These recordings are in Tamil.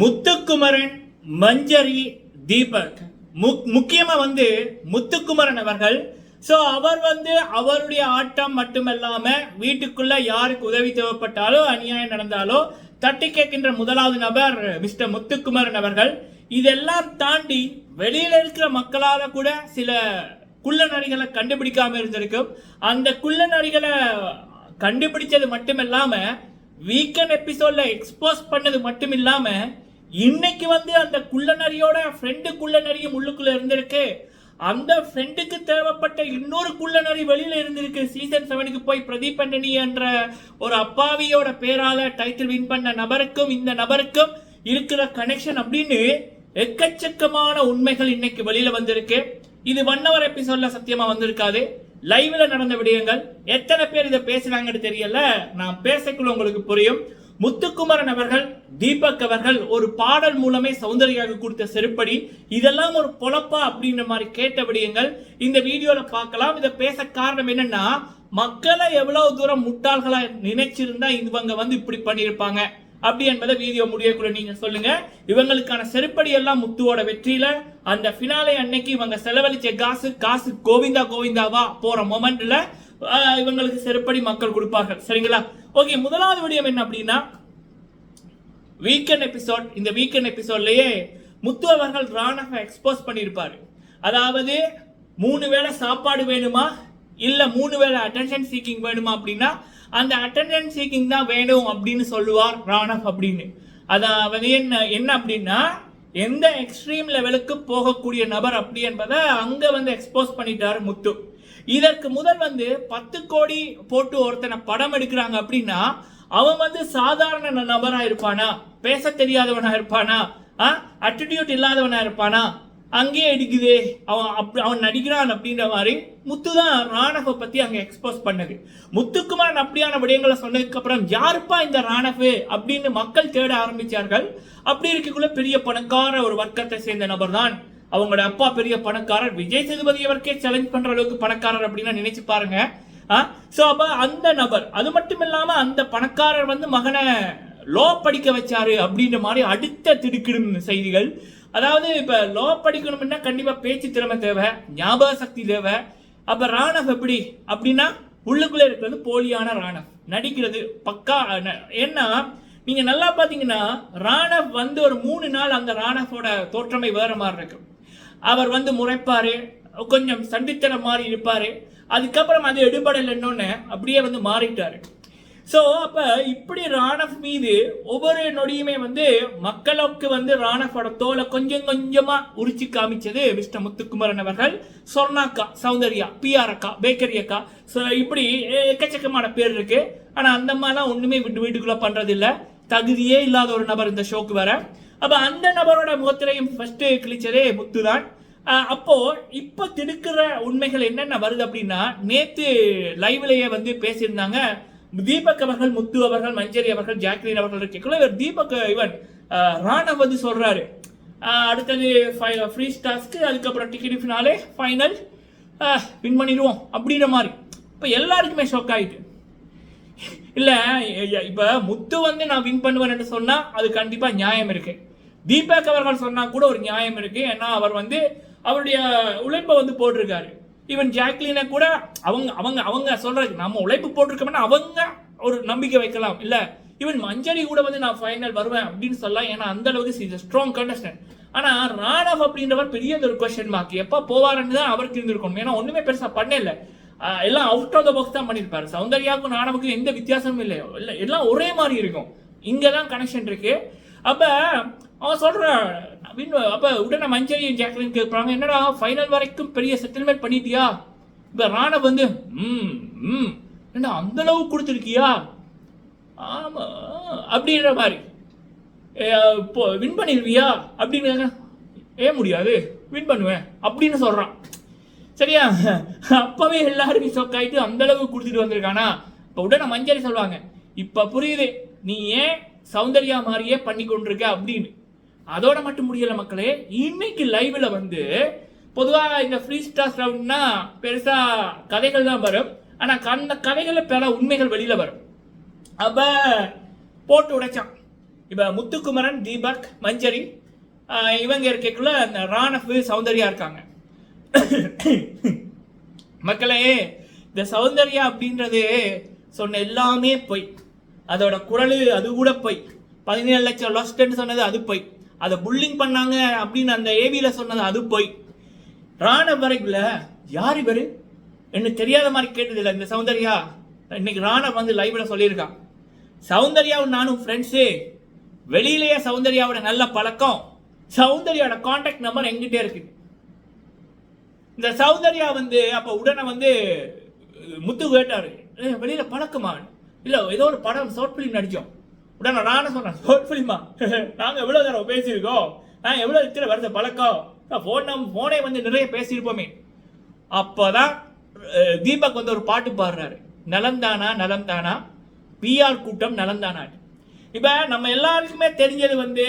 முத்துக்குமரன் மஞ்சரி தீபக். முக் முக்கியமா வந்து முத்துக்குமரன் அவர்கள். ஸோ அவர் வந்து அவருடைய ஆட்டம் மட்டுமல்லாமல் வீட்டுக்குள்ள யாருக்கு உதவி தேவைப்பட்டாலோ அநியாயம் நடந்தாலோ தட்டி கேட்கின்ற முதலாவது நபர் மிஸ்டர் முத்துக்குமரன் அவர்கள். இதெல்லாம் தாண்டி வெளியில் இருக்கிற மக்களால் கூட சில குள்ள நரிகளை கண்டுபிடிக்காமல் இருந்திருக்கும். அந்த குள்ள நரிகளை கண்டுபிடிச்சது மட்டுமில்லாமல் வீக்கெண்ட் எபிசோட்ல எக்ஸ்போஸ் பண்ணது மட்டும் இல்லாம இன்னைக்கு வந்து அந்த குள்ள நரியோட ஃப்ரெண்டு குள்ள நரியும் உள்ளுக்குள்ள இருந்திருக்கு. அந்த ஃப்ரெண்டுக்கு தேவைப்பட்ட இன்னொரு குள்ள நரி வெளியில இருந்திருக்கு. சீசன் செவனுக்கு போய் பிரதீப் அண்டனி என்ற ஒரு அப்பாவியோட பேரால டைட்டில் வின் பண்ண நபருக்கும் இந்த நபருக்கும் இருக்கிற கனெக்ஷன் அப்படின்னு எக்கச்சக்கமான உண்மைகள் இன்னைக்கு வெளியில வந்திருக்கு. இது ஒன் ஹவர் எபிசோட்ல சத்தியமா வந்திருக்காது. லைவ்ல நடந்த விடயங்கள் எத்தனை பேர் இதை பேசுறாங்கன்னு தெரியல. நான் பேசக்குள்ள உங்களுக்கு புரியும். முத்துக்குமரன் அவர்கள் தீபக் அவர்கள் ஒரு பாடல் மூலமே சௌந்தர்யாவுக்கு கொடுத்த செருப்படி. இதெல்லாம் ஒரு பொழப்பா அப்படின்ற மாதிரி கேட்ட விடயங்கள். இந்த வீடியோல பார்க்கலாம். இதை பேச காரணம் என்னன்னா மக்களை எவ்வளவு தூரம் முட்டாள்களா நினைச்சிருந்தா இவங்க வந்து இப்படி பண்ணியிருப்பாங்க. அப்படி என்பதை வீடியோ முடியக்குள்ள நீங்க சொல்லுங்க. இவங்களுக்கான செருப்படி எல்லாம் முத்துவோட வெற்றியில அந்த ஃபினாலே அன்னைக்கு இவங்க செலவழிச்ச காசு காசு கோவிந்தா கோவிந்தாவா போற மொமெண்ட்ல இவங்களுக்கு செருப்படி மக்கள் கொடுப்பார்கள். சரிங்களா? ஓகே முதலாவது விடயம் என்ன அப்படின்னா வீக்கெண்ட் எபிசோட் இந்த வீக்கெண்ட் எபிசோட்லயே முத்து அவர்கள் ராணவை எக்ஸ்போஸ் பண்ணியிருப்பாரு. அதாவது மூணு வேளை சாப்பாடு வேணுமா? இல்ல மூணு வேளை அட்டென்ஷன் சீக்கிங் வேணுமா அப்படின்னா அந்த அட்டண்டன்ஸ் சீக்கிங் தான் வேணும் அப்படின்னு சொல்லுவார் ராணவ் அப்படின்னு. அதாவது என்ன என்ன அப்படின்னா எந்த எக்ஸ்ட்ரீம் லெவலுக்கு போகக்கூடிய நபர் அப்படி என்பதை அங்கே வந்து எக்ஸ்போஸ் பண்ணிட்டாரு முத்து. இதற்கு முதல் வந்து பத்து கோடி போட்டு ஒருத்தனை படம் எடுக்கிறாங்க அப்படின்னா அவன் வந்து சாதாரண நபராக இருப்பானா? பேச தெரியாதவனாக இருப்பானா? அட்டிடியூட் இல்லாதவனாக இருப்பானா? அங்கேயே அடிக்குதே. அவன் அப்படி அவன் நடிக்கிறான் அப்படின்ற மாதிரி முத்து தான் ராணவ பத்தி அங்க எக்ஸ்போஸ் பண்ணது. முத்துக்குமாரன் அப்படியான விடயங்களை சொன்னதுக்கு அப்புறம் யாருப்பா இந்த ராணவு? அப்படின்னு மக்கள் தேட ஆரம்பிச்சார்கள். அப்படி இருக்கக்குள்ள பெரிய பணக்கார ஒரு வர்க்கத்தை சேர்ந்த நபர் தான் அவங்களோட அப்பா பெரிய பணக்காரர். விஜய் சேதுபதி அவருக்கே சேலஞ்ச் பண்ற அளவுக்கு பணக்காரர் அப்படின்னு நினைச்சு பாருங்க. ஸோ அப்ப அந்த நபர் அது மட்டும் இல்லாம அந்த பணக்காரர் வந்து மகனை லோ படிக்க வச்சாரு அப்படின்ற மாதிரி அடுத்த திடுக்கிடும் செய்திகள். அதாவது இப்ப லோ படிக்கணும்னா கண்டிப்பா பேச்சு திறமை தேவை ஞாபக சக்தி தேவை. அப்ப ராணவ் எப்படி? அப்படின்னா உள்ளுக்குள்ள இருக்கிறது போலியான ராணவ் நடிக்கிறது பக்கா ஏன்னா நீங்க நல்லா பாத்தீங்கன்னா ராணவ் வந்து ஒரு மூணு நாள் அந்த ராணவோட தோற்றமை வேற மாதிரி இருக்கும் அவர் வந்து முறைப்பாரு கொஞ்சம் சண்டித்தன மாதிரி இருப்பாரு. அதுக்கப்புறம் அது எடுபடலைன்னு அப்படியே வந்து மாறிட்டாரு. ஸோ அப்போ இப்படி ராணவ் மீது ஒவ்வொரு நொடியுமே வந்து மக்களுக்கு வந்து ராணவோட தோலை கொஞ்சம் கொஞ்சமாக உரிச்சு காமிச்சது மிஸ்டர் முத்துக்குமரன் அவர்கள். சொர்ணாக்கா சௌந்தர்யா பிஆர் அக்கா பேக்கரி அக்கா. ஸோ இப்படி எக்கச்சக்கமான பேர் இருக்கு. ஆனால் அந்த மாதிரிலாம் ஒன்றுமே விட்டு வீட்டுக்குள்ளே பண்ணுறதில்ல தகுதியே இல்லாத ஒரு நபர் இந்த ஷோக்கு வர அப்போ அந்த நபரோட முகத்திலையும் ஃபஸ்ட்டு கிழிச்சதே முத்து தான் அப்போ இப்போ திடுக்கிற உண்மைகள் என்னென்ன வருது அப்படின்னா நேற்று லைவ்லேயே வந்து பேசியிருந்தாங்க தீபக் அவர்கள் முத்து அவர்கள் மஞ்சரி அவர்கள் ஜாக்லின் அவர்கள் இருக்கக்குள்ள இவர் தீபக் இவன் அஹ், ராணவ் வந்து சொல்றாரு அடுத்தது ஃப்ரீ ஸ்டாஸ்க்கு அதுக்கப்புறம் டிக்கெட் ஃபினாலே ஃபைனல் வின் பண்ணிடுவோம். அப்படின்ற மாதிரி. இப்போ எல்லாருக்குமே ஷாக் ஆகிட்டு இல்லை இப்போ முத்து வந்து நான் வின் பண்ணுவேன்னு சொன்னால் அது கண்டிப்பாக நியாயம் இருக்கு. தீபக் அவர்கள் சொன்னால் கூட ஒரு நியாயம் இருக்கு. ஏன்னா அவர் வந்து அவருடைய உழைப்பை வந்து போட்டிருக்காரு. ஈவன் ஜாக்லினை கூட அவங்க அவங்க அவங்க சொல்றது நம்ம உழைப்பு போட்டிருக்கோம்னா அவங்க ஒரு நம்பிக்கை வைக்கலாம். இல்ல ஈவன் மஞ்சரி கூட வந்து நான் ஃபைனல் வருவேன் அப்படின்னு சொல்லலாம் ஏன்னா அந்த அளவுக்கு ஸ்ட்ராங் கண்டஸ்டன்ட் ஆனா ராணவ் அப்படின்றவர் பெரிய ஒரு கொஸ்டின் மார்க் எப்போ போவாருன்னு தான் அவருக்கு இருந்திருக்கணும். ஏன்னா ஒண்ணுமே பெருசா பண்ணல ஆஹ் எல்லாம் அவுட் ஆஃப் த பாக்ஸ் தான் பண்ணியிருப்பாரு. சௌந்தர்யாவுக்கும் ராணவுக்கும் எந்த வித்தியாசமும் இல்லை இல்ல எல்லாம் ஒரே மாதிரி இருக்கும். இங்க தான் கனெக்ஷன் இருக்கு. அப்ப அவன் சொல்கிறான் வின் அப்போ உடனே மஞ்சரியும் ஜாக்லின் கேட்பாங்க என்னடா ஃபைனல் வரைக்கும் பெரிய செட்டில்மெண்ட் பண்ணிட்டியா? இப்போ ராணவ் வந்து ம் ம் என்ன அந்தளவு கொடுத்துருக்கியா? ஆமாம் அப்படின்ற மாதிரி. இப்போ வின் பண்ணிடுவியா அப்படின்னு ஏ முடியாது வின் பண்ணுவேன் அப்படின்னு சொல்கிறான் சரியா? அப்போவே எல்லாருமே ஷாக் ஆயிட்டு அந்த அளவுக்கு கொடுத்துட்டு வந்திருக்கானா? இப்போ உடனே மஞ்சரி சொல்லுவாங்க இப்போ புரியுது நீ ஏன் சௌந்தர்யா மாதிரியே பண்ணி கொண்டிருக்க அப்படின்னு. அதோட மட்டும் முடியலை மக்களே இன்னைக்கு லைவ்ல வந்து பொதுவாக இந்த ஃப்ரீ ஸ்டார் ரவுண்ட்னா பெருசா கதைகள் தான் வரும். ஆனால் அந்த கதைகளில் பல உண்மைகள் வெளியில் வரும். அப்போ போட்டு உடைச்சான். இப்போ முத்துக்குமரன் தீபக் மஞ்சரி இவங்க இருக்கக்குள்ள அந்த ராணஃப் சௌந்தர்யா இருக்காங்க. மக்களே இந்த சௌந்தர்யா அப்படின்றது சொன்ன எல்லாமே பொய். அதோட குரல் அது கூட பொய். பதினேழு லட்சம் லொஸ்ட்னு சொன்னது அது பொய். அதை புல்லிங் பண்ணாங்க அப்படின்னு அந்த ஏவியில் சொன்னது அது போய். ராண வரைக்குல யார் இவரு? எனக்கு தெரியாத மாதிரி கேட்டதில்ல இந்த சௌந்தர்யா. இன்னைக்கு ராணா வந்து லைவ்ல சொல்லியிருக்கான் சௌந்தர்யாவும் நானும் ஃப்ரெண்ட்ஸு வெளியிலேயே சௌந்தர்யாவோட நல்ல பழக்கம். சௌந்தர்யாவோட காண்டாக்ட் நம்பர் எங்கிட்டே இருக்கு. இந்த சௌந்தர்யா வந்து அப்போ உடனே வந்து முத்து கேட்டார். வெளியில் பழக்கமா? இல்லை ஏதோ ஒரு படம் ஷார்ட் ஃபிலிம் நடித்தோம் உடனே நானே சொன்னேன் ஷார்ட் நாங்கள் எவ்வளோ எவ்வளவு தடவை பேசியிருக்கோம்? நான் எவ்வளோ இத்தனை வருஷ பழக்கம்? ஃபோன் நம்ம ஃபோனே வந்து நிறைய பேசியிருப்போமே. அப்போ தான் தீபக் வந்து ஒரு பாட்டு பாடுறாரு. நலந்தானா நலந்தானா? பிஆர் கூட்டம் நலம்தானா இப்போ நம்ம எல்லாருக்குமே தெரிஞ்சது வந்து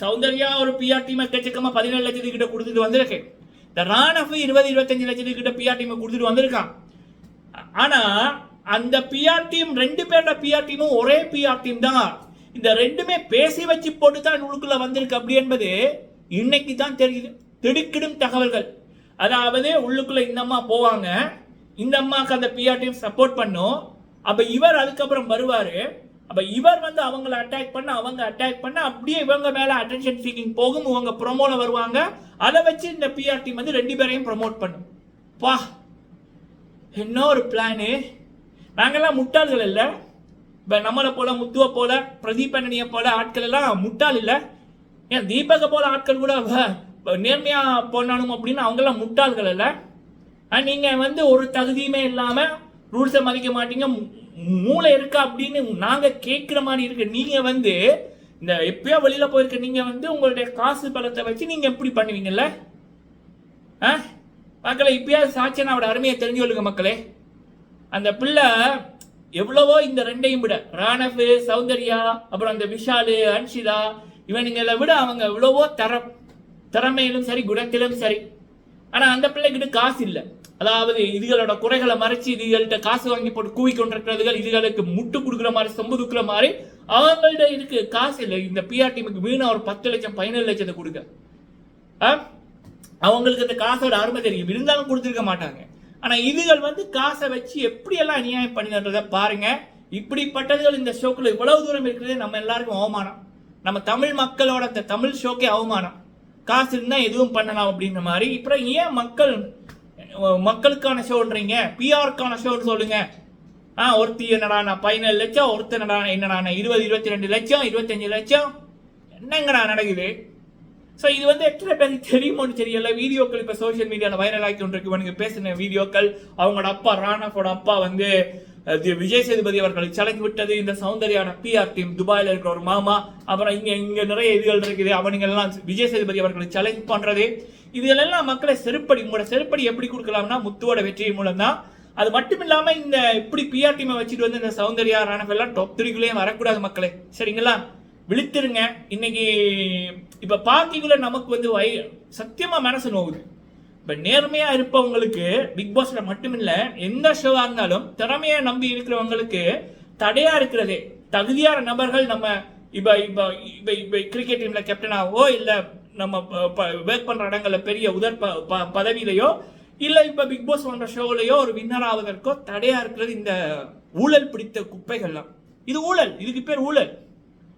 சௌந்தர்யா ஒரு பிஆர் டீமை எக்கச்சக்கமா பதினேழு லட்சத்துக்கு கிட்ட கொடுத்துட்டு வந்திருக்கு. இந்த ராணஃபு இருபது இருபத்தஞ்சு லட்சத்துக்கு கிட்ட பிஆர் டீமை கொடுத்துட்டு வந்திருக்கான். ஆனால் அந்த பிஆர் டீம் ரெண்டு பேரோட பிஆர் டீமும் ஒரே பிஆர் டீம் தான். இந்த ரெண்டுமே பேசி வச்சு போட்டு தான் உள்ளுக்குள்ள வந்திருக்கு அப்படி என்பது இன்னைக்கு தான் தெரியுது. திடுக்கிடும் தகவல்கள். அதாவது உள்ளுக்குள்ள இந்த அம்மா போவாங்க. இந்த அம்மாவுக்கு அந்த பிஆர் டீம் சப்போர்ட் பண்ணும். அப்ப இவர் அதுக்கப்புறம் வருவார். அப்ப இவர் வந்து அவங்கள அட்டாக் பண்ண அவங்க அட்டாக் பண்ண அப்படியே இவங்க மேலே அட்டென்ஷன் சீக்கிங் போகும். இவங்க ப்ரொமோல வருவாங்க. அதை வச்சு இந்த பிஆர் டீம் வந்து ரெண்டு பேரையும் ப்ரொமோட் பண்ணும். பா என்ன ஒரு பிளானு நாங்கள்லாம் முட்டாள்கள் இல்லை. இப்போ நம்மளை போல முத்துவை போல பிரதீபனியை போல ஆட்கள் எல்லாம் முட்டாள் இல்லை. ஏன் தீபக போல ஆட்கள் கூட நேர்மையாக போனாலும் அப்படின்னு அவங்கெல்லாம் முட்டாள்கள் இல்லை. நீங்கள் வந்து ஒரு தகுதியுமே இல்லாமல் ரூல்ஸை மதிக்க மாட்டீங்க. மூளை இருக்கா அப்படின்னு நாங்கள் கேட்குற மாதிரி இருக்கு. நீங்கள் வந்து இந்த எப்பயோ வெளியில் போயிருக்க நீங்கள் வந்து உங்களுடைய காசு பலத்தை வச்சு நீங்கள் எப்படி பண்ணுவீங்கல்ல? ஆ? மக்களை இப்பயாவது சாட்சியனாவோட அருமையை தெரிஞ்சு கொள்ளுங்க மக்களே. அந்த பிள்ளை எவ்வளவோ இந்த ரெண்டையும் விட. ராணவு சௌந்தர்யா அப்புறம் அந்த விஷாலு அன்ஷிதா இவனுங்களை விட அவங்க எவ்வளவோ தரம் திறமையிலும் சரி குணத்திலும் சரி. ஆனால் அந்த பிள்ளைகிட்ட காசு இல்லை. அதாவது இதுகளோட குறைகளை மறைச்சு இதுகள்கிட்ட காசு வாங்கி போட்டு கூவி கொண்டிருக்கிறதுகள் இதுகளுக்கு முட்டு கொடுக்குற மாதிரி சொம்பு தூக்குற மாதிரி அவங்கள்ட்ட இருக்கு. காசு இல்லை. இந்த பிஆர் டீமுக்கு வீணா ஒரு பத்து லட்சம் பதினேழு லட்சத்தை கொடுக்க அவங்களுக்கு அந்த காசோட அருமை தெரியும். இருந்தாலும் கொடுத்துருக்க மாட்டாங்க. ஆனால் இதுகள் வந்து காசை வச்சு எப்படியெல்லாம் அநியாயம் பண்ணின்றத பாருங்க. இப்படிப்பட்டதுகள் இந்த ஷோக்கில் இவ்வளவு தூரம் இருக்கிறது நம்ம எல்லாருக்கும் அவமானம். நம்ம தமிழ் மக்களோட அந்த தமிழ் ஷோக்கே அவமானம். காசு இருந்தால் எதுவும் பண்ணலாம் அப்படின்ற மாதிரி. அப்புறம் ஏன் மக்கள் மக்களுக்கான ஷோன்றீங்க? பிஆருக்கான ஷோன்னு சொல்லுங்க. ஆ ஒருத்தி என்னடா நான் பதினேழு லட்சம் ஒருத்தர் என்னடா என்னடா நான் இருபது இருபத்தி ரெண்டு லட்சம் இருபத்தஞ்சு லட்சம். என்னங்கடா நடக்குது? ஸோ இது வந்து எத்தனை பேருக்கு தெரியுமோன்னு தெரியல. வீடியோக்கள் இப்போ சோஷியல் மீடியாவில் வைரல் ஆகி கொண்டிருக்கு இவனுக்கு பேசின வீடியோக்கள் அவங்களோட அப்பா ராணாவோட அப்பா வந்து விஜய் சேதுபதி அவர்களை சலக்கி விட்டது. இந்த சௌந்தர்யான பிஆர் டீம் துபாயில் இருக்கிற ஒரு மாமா அப்புறம் இங்கே இங்கே நிறைய இதுகள் இருக்குது. அவனுங்கெல்லாம் விஜய் சேதுபதி அவர்களை சலக்கி பண்ணுறது இதுகளெல்லாம் மக்களை செருப்படி உங்களோட செருப்படி எப்படி கொடுக்கலாம்னா முத்துவோட வெற்றியின் மூலம் தான். அது மட்டும் இல்லாமல் இந்த இப்படி பிஆர் டீமை வச்சுட்டு வந்து இந்த சௌந்தர்யா ராணவெல்லாம் டொப் டாப் த்ரீக்குள்ளேயே வரக்கூடாது மக்களே. சரிங்களா? விழித்திருங்க. இன்னைக்கு இப்ப பாக்கிக்குள்ள நமக்கு வந்து வை சத்தியமா மனசு நோவுது. இப்ப நேர்மையா இருப்பவங்களுக்கு பிக் பாஸ்ல மட்டும் எந்த ஷோவா இருந்தாலும் திறமையா நம்பி இருக்கிறவங்களுக்கு தடையா இருக்கிறதே தகுதியான நபர்கள் நம்ம இப்ப இப்ப இப்ப இப்ப கிரிக்கெட் டீம்ல கேப்டனாவோ இல்ல நம்ம ஒர்க் பண்ற இடங்கள்ல பெரிய உதர் ப- ப- பதவியிலையோ இல்ல இப்ப பிக் பாஸ் போன்ற ஷோலையோ ஒரு வின்னர் ஆவதற்கோ தடையா இருக்கிறது இந்த ஊழல் பிடித்த குப்பைகள்லாம். இது ஊழல். இதுக்கு பேர் ஊழல்.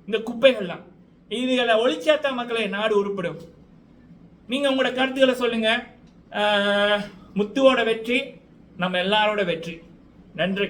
இந்த குப்பைகள்லாம். இதுகளை ஒழிச்சாத்தான் மக்களை நாடு உருப்படும். நீங்க உங்களோட கருத்துக்களை சொல்லுங்க. முத்துவோட வெற்றி நம்ம எல்லாரோட வெற்றி. நன்றி.